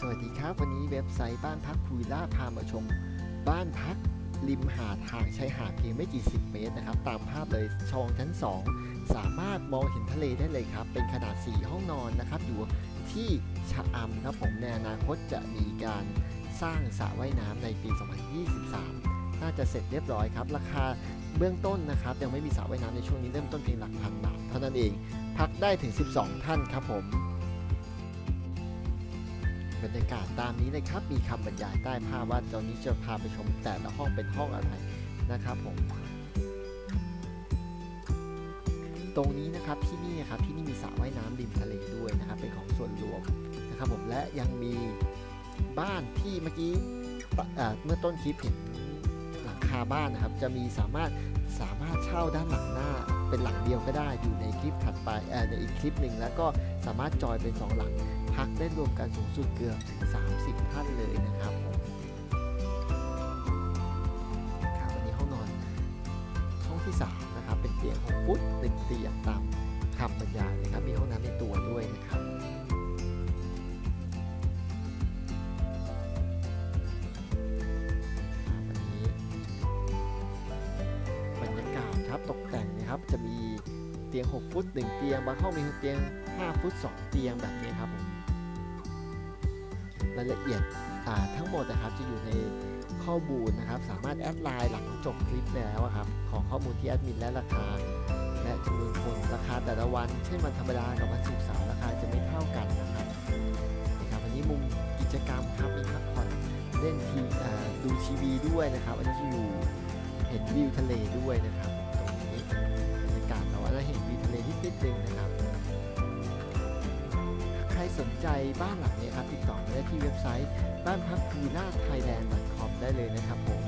สวัสดีครับ วันนี้เว็บไซต์บ้านพักพูวิลล่าพามาชม บ้านพักริมหาดห่างชายหาดเพียงไม่กี่สิบเมตรนะครับ ตามภาพเลยชองชั้น 2 สามารถมองเห็นทะเลได้เลยครับ เป็นขนาด 4 ห้องนอนนะครับ อยู่ที่ชะอำครับผมในอนาคตจะมีการสร้างสระว่ายน้ำในปี 2023 น่าจะเสร็จเรียบร้อยครับ ราคาเบื้องต้นนะครับ ยังไม่มีสระว่ายน้ำในช่วงนี้เริ่มต้นเพียงหลักพันบาทเท่านั้นเอง พักได้ถึง 12 ท่านครับผม รยากาศตามนี้เลยครับ มีคำบรรยายใต้ภาพว่าตอนนี้จะพาไปชมแต่ละห้องเป็นห้องอะไรนะครับผม ตรงนี้นะครับที่นี่ครับที่นี่มีสระว่ายน้ำริมทะเลด้วยนะครับเป็นของส่วนรวมนะครับผมและยังมีบ้านที่เมื่อกี้เมื่อต้นคลิปเห็นหลังคาบ้านนะครับ จะมีสามารถสามารถเช่าด้านหลังหน้าเป็นหลังเดียวก็ได้อยู่ในคลิปถัดไปในอีกคลิปหนึ่งแล้วก็สามารถจอยเป็นสองหลัง พักได้รวมกันสูงสุดเกือบถึง 30 ท่านเลยนะครับผมครับวันนี้ห้องนอนห้องที่ 3 นะครับ เป็นเตียง6ฟุตหนึ่งเตียงตามคำบรรยายนะครับ มีห้องน้ำในตัวด้วยนะครับครับวันนี้บรรยากาศครับตกแต่งนะครับจะมีเตียง 6 ฟุต 1 เตียงบางห้องมีเตียง 5 ฟุต 2 เตียงแบบนี้ครับผม รายละเอียดทั้งหมดนะครับจะอยู่ในข้อมูลนะครับ สามารถแอดไลน์หลังจบคลิปแล้วครับของข้อมูลที่แอดมินและราคา และจำนวนคนราคาแต่ละวันเช่นวันธรรมดากับวันศุกร์เสาร์ราคาจะไม่เท่ากันนะครับนะครับวันนี้มุมกิจกรรมครับมีพักผ่อนเล่นทีดูทีวีด้วยนะครับอันนี้จะอยู่เห็นวิวทะเลด้วยนะครับตรงนี้บรรยากาศแต่ว่าเราเห็นวิวทะเลนิดๆนึงนะครับ บ้านหลังนี้ครับติดต่อมาได้ที่เว็บไซต์ บ้านพักพีน่าไทยแลนด์ .com ได้เลยนะครับผม